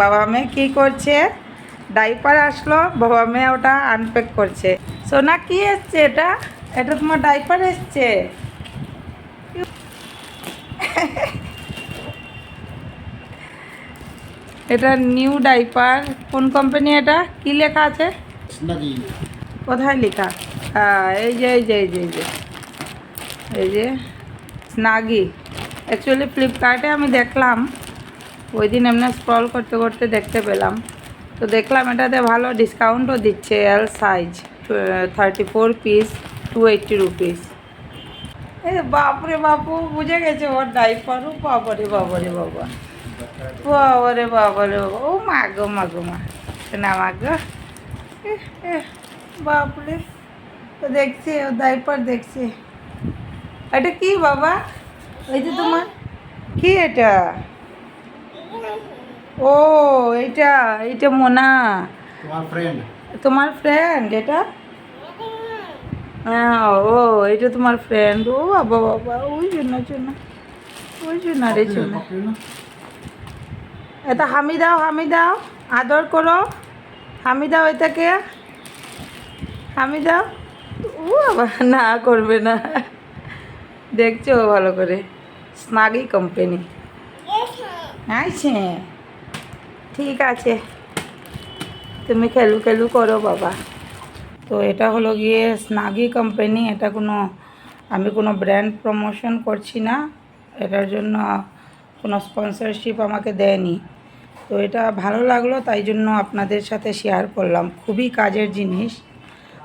বাবা মেয়ে কী করছে? ডাইপার আসলো বাবা মেয়ে ওটা আনপ্যাক করছে। সোনা কি এসছে এটা? এটা তোমার ডাইপার এসছে। এটা নিউ ডাইপার। কোন কোম্পানি এটা? কি লেখা আছে? কোথায় লেখা? হ্যাঁ এই যে এই যে এই যে এই যে। এই যে স্নাগি অ্যাকচুয়ালি ফ্লিপকার্টে আমি দেখলাম। ওই দিন এমনি স্ক্রল করতে করতে দেখতে পেলাম। তো দেখলাম এটাতে ভালো ডিসকাউন্টও দিচ্ছে L size thirty four piece two eighty rupees এই বাপরে বাপু, বুঝে গেছে ওর ডাইপার ও বাবারে বাবারে বাবা। বাবারে বাবারে বাবা। ও মা গো মা গো, মা। না মা গো। বাপরে। তো দেখছি, ও ডাইপার দেখছি। এটা কি বাবা? এই যে তোমার। কি এটা? ও এইটা এইটা মোনা। তোমার ফ্রেন্ড তোমার ফ্রেন্ড এটা? হ্যাঁ ও এটা তোমার ফ্রেন্ড ও বাবা বাবা ওই জন্য জন্য ওই জন্য রে জন্য। এটা হামি দাও হামি দাও আদর করো। হামি দাও এটাকে। হামি দাও ও বাবা না করবে না। দেখছ ভালো করে। স্নাগি কোম্পানি আইছে। ঠিক আছে। তুমি খেলু খেলু করো বাবা। তো এটা হলো গিয়ে স্নাগি কোম্পানি এটা কোনো, আমি কোনো ব্র্যান্ড প্রমোশন করছি না। এটার জন্য কোনো স্পন্সরশিপ আমাকে দেয়নি। তো এটা ভালো লাগল, তাই জন্য আপনাদের সাথে শেয়ার করলাম। খুবই কাজের জিনিস।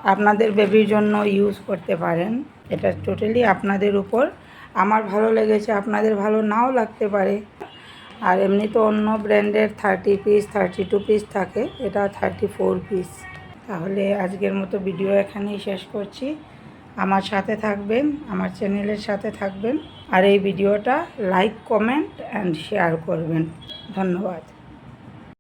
আপনাদের বেবির জন্য ইউজ করতে পারেন। এটা টোটালি আপনাদের উপর। আমার ভালো লেগেছে, আপনাদের ভালো নাও লাগতে পারে। আর এমনি তো অন্য ব্র্যান্ডের thirty piece, thirty two piece থাকে, এটা থার্টি ফোর পিস। তাহলে আজকের মতো ভিডিও এখানেই শেষ করছি। আমার সাথে থাকবেন, আমার চ্যানেলের সাথে থাকবেন, আর এই ভিডিওটা লাইক, কমেন্ট, অ্যান্ড শেয়ার করবেন। ধন্যবাদ।